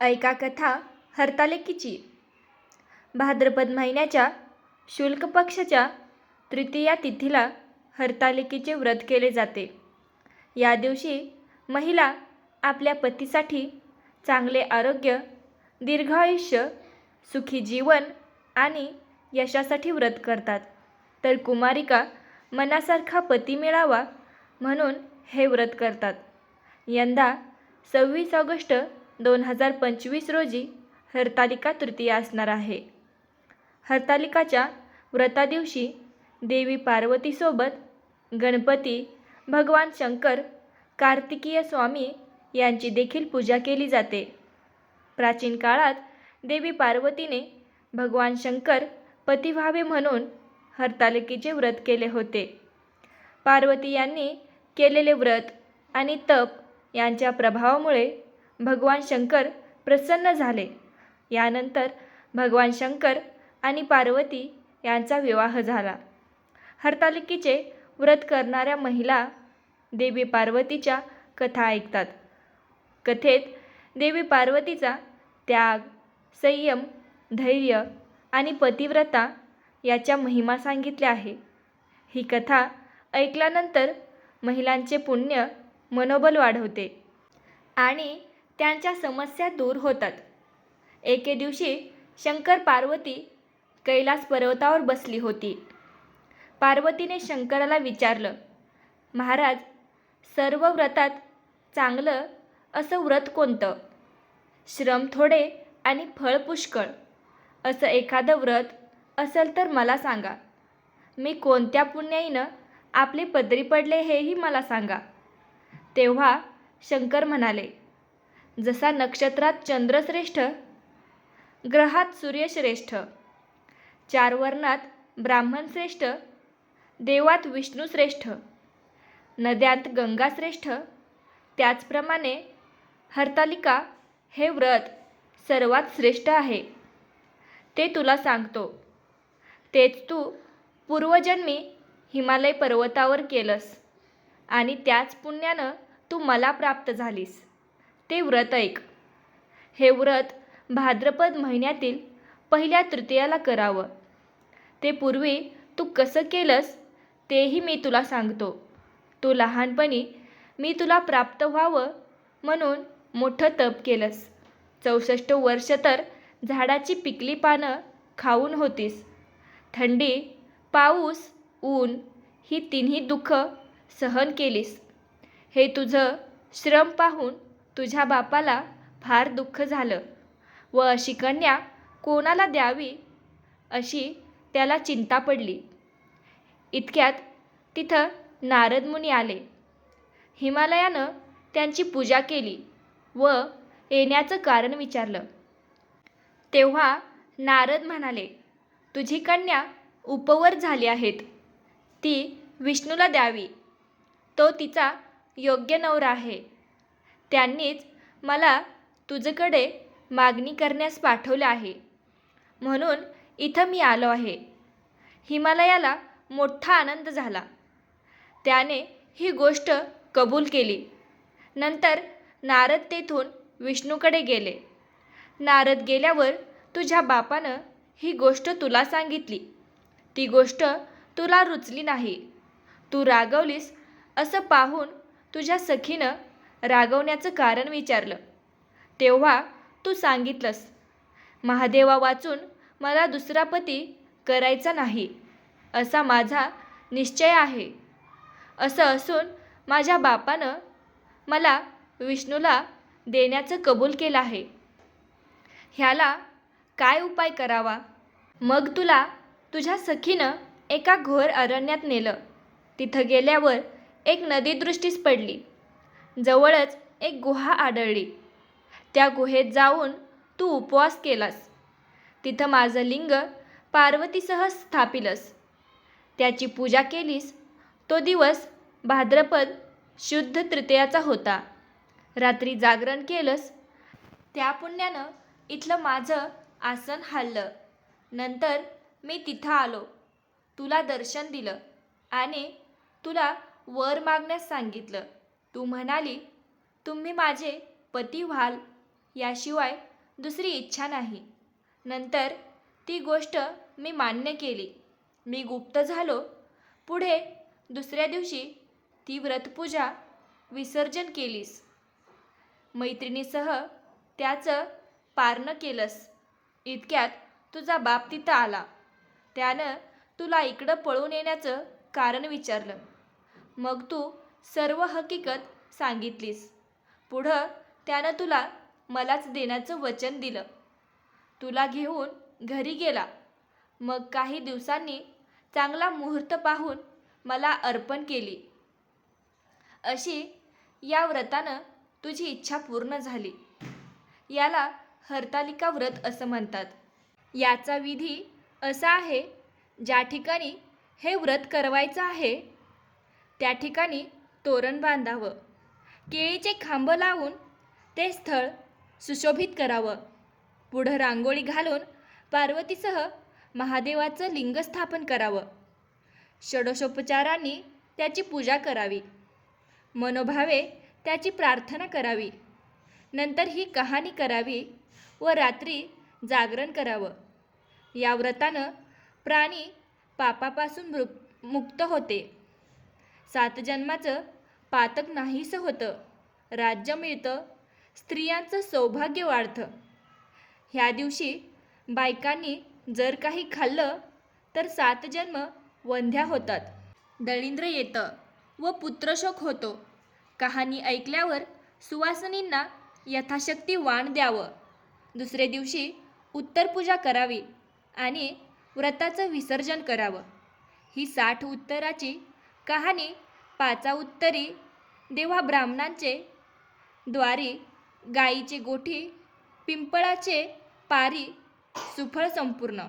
ऐका कथा हरतालिकेची. भाद्रपद महिन्याच्या शुल्क पक्षाच्या तृतीया तिथीला हरतालिकेचे व्रत केले जाते. या दिवशी महिला आपल्या पतीसाठी चांगले आरोग्य दीर्घ आयुष्य सुखी जीवन आणि यशासाठी व्रत करतात. तर कुमारिका मनासारखा पती मिळावा म्हणून हे व्रत करतात. यंदा सव्वीस ऑगस्ट दोन हजार पंचवीस रोजी हरतालिका तृतीया असणार आहे. हरतालिकाच्या व्रतादिवशी देवी पार्वतीसोबत गणपती भगवान शंकर कार्तिकीय स्वामी यांची देखील पूजा केली जाते. प्राचीन काळात देवी पार्वतीने भगवान शंकर पती व्हावे म्हणून हरतालिकेचे व्रत केले होते. पार्वती यांनी केलेले व्रत आणि तप यांच्या प्रभावामुळे भगवान शंकर प्रसन्न झाले. यानंतर भगवान शंकर आणि पार्वती यांचा विवाह झाला. हरतालिकेचे व्रत करणाऱ्या महिला देवी पार्वतीच्या कथा ऐकतात. कथेत देवी पार्वतीचा त्याग संयम धैर्य आणि पतिव्रता याच्या महिमा सांगितल्या आहे. ही कथा ऐकल्यानंतर महिलांचे पुण्य मनोबल वाढवते आणि त्यांच्या समस्या दूर होतात. एके दिवशी शंकर पार्वती कैलास पर्वतावर बसली होती. पार्वतीने शंकराला विचारलं महाराज सर्व व्रतात चांगलं असं व्रत कोणतं? श्रम थोडे आणि फळ पुष्कळ. असं एखादं व्रत असेल तर मला सांगा. मी कोणत्या पुण्याईनं आपली पदरी पडले हेही मला सांगा. तेव्हा शंकर म्हणाले जसा नक्षत्रात चंद्रश्रेष्ठ ग्रहात सूर्यश्रेष्ठ चार वर्णात ब्राह्मण श्रेष्ठ देवात विष्णू श्रेष्ठ नद्यात गंगा श्रेष्ठ त्याचप्रमाणे हरतालिका हे व्रत सर्वात श्रेष्ठ आहे. ते तुला सांगतो. तेच तू पूर्वजन्मी हिमालय पर्वतावर केलंस आणि त्याच पुण्यानं तू मला प्राप्त झालीस. ते व्रत ऐक. हे व्रत भाद्रपद महिन्यातील पहिल्या तृतीयाला करावं. ते पूर्वी तू कसं केलंस तेही मी तुला सांगतो. तू लहानपणी मी तुला प्राप्त व्हावं म्हणून मोठं तप केलंस. चौसष्ट वर्ष तर झाडाची पिकली पानं खाऊन होतीस. थंडी पाऊस ऊन ही तिन्ही दुःख सहन केलीस. हे तुझं श्रम पाहून तुझ्या बापाला फार दुःख झालं व अशी कन्या कोणाला द्यावी अशी त्याला चिंता पडली. इतक्यात तिथं नारद मुनी आले. हिमालयानं त्यांची पूजा केली व येण्याचं कारण विचारलं. तेव्हा नारद म्हणाले तुझी कन्या उपवर झाली आहेत. ती विष्णूला द्यावी. तो तिचा योग्य नवरा आहे. त्यांनीच मला तुझ्याकडे मागणी करण्यास पाठवलं आहे. म्हणून इथं मी आलो आहे. हिमालयाला मोठा आनंद झाला. त्याने ही गोष्ट कबूल केली. नंतर नारद तेथून विष्णूकडे गेले. नारद गेल्यावर तुझ्या बापानं ही गोष्ट तुला सांगितली. ती गोष्ट तुला रुचली नाही. तू रागवलीस असं पाहून तुझ्या सखीनं रागवण्याचं कारण विचारलं. तेव्हा तू सांगितलंस. महादेवा वाचून मला दुसरा पती करायचा नाही. असा माझा निश्चय आहे. असं असून माझ्या बापानं मला विष्णूला देण्याचं कबूल केलं आहे. ह्याला काय उपाय करावा? मग तुला तुझ्या सखीनं एका घोर अरण्यात नेलं. तिथं गेल्यावर एक नदी दृष्टीस पडली. जवळच एक गुहा आढळली. त्या गुहेत जाऊन तू उपवास केलास. तिथं माझं लिंग पार्वतीसह स्थापिलस. त्याची पूजा केलीस तो दिवस भाद्रपद शुद्ध तृतीयाचा होता. रात्री जागरण केलंस त्या पुण्यानं इथलं माझं आसन हल्लं नंतर मी तिथं आलो. तुला दर्शन दिलं आणि तुला वर मागण्यास सांगितलं. तू म्हणाली तुम्ही माझे पती व्हाल याशिवाय दुसरी इच्छा नाही. नंतर ती गोष्ट मी मान्य केली. मी गुप्त झालो. पुढे दुसऱ्या दिवशी ती व्रतपूजा विसर्जन केलीस. मैत्रिणीसह त्याचं पारणं केलंस. इतक्यात तुझा बाप तिथं आला. त्यानं तुला इकडं पळून येण्याचं कारण विचारलं. मग तू सर्व हकीकत सांगितलीस. पुढं त्यानं तुला मलाच देण्याचं वचन दिलं. तुला घेऊन घरी गेला. मग काही दिवसांनी चांगला मुहूर्त पाहून मला अर्पण केली. अशी या व्रतानं तुझी इच्छा पूर्ण झाली. याला हरतालिका व्रत असं म्हणतात. याचा विधी असा आहे ज्या ठिकाणी हे व्रत करवायचं आहे त्या ठिकाणी तोरण बांधावं. केळीचे खांब लावून ते स्थळ सुशोभित करावं. पुढं रांगोळी घालून पार्वतीसह महादेवाचं लिंग स्थापन करावं. षोडशोपचारांनी त्याची पूजा करावी. मनोभावे त्याची प्रार्थना करावी. नंतर ही कहाणी करावी व रात्री जागरण करावं. या व्रतानं प्राणी पापापासून मुक्त होते. सात जन्माचं पातक नाहीसं होतं. राज्य मिळतं. स्त्रियांचं सौभाग्य वाढतं. ह्या दिवशी बायकांनी जर काही खाल्लं तर सात जन्म वंध्या होतात. दळिंद्र येतं व पुत्रशोक होतो. कहाणी ऐकल्यावर सुवासनींना यथाशक्ती वाण द्यावं. दुसरे दिवशी उत्तरपूजा करावी आणि व्रताचं विसर्जन करावं. ही साठ उत्तराची कहाणी पाचा उत्तरी देवा ब्राह्मणांचे द्वारी गाईचे गोठी पिंपळाचे पारी सुफळ संपूर्ण.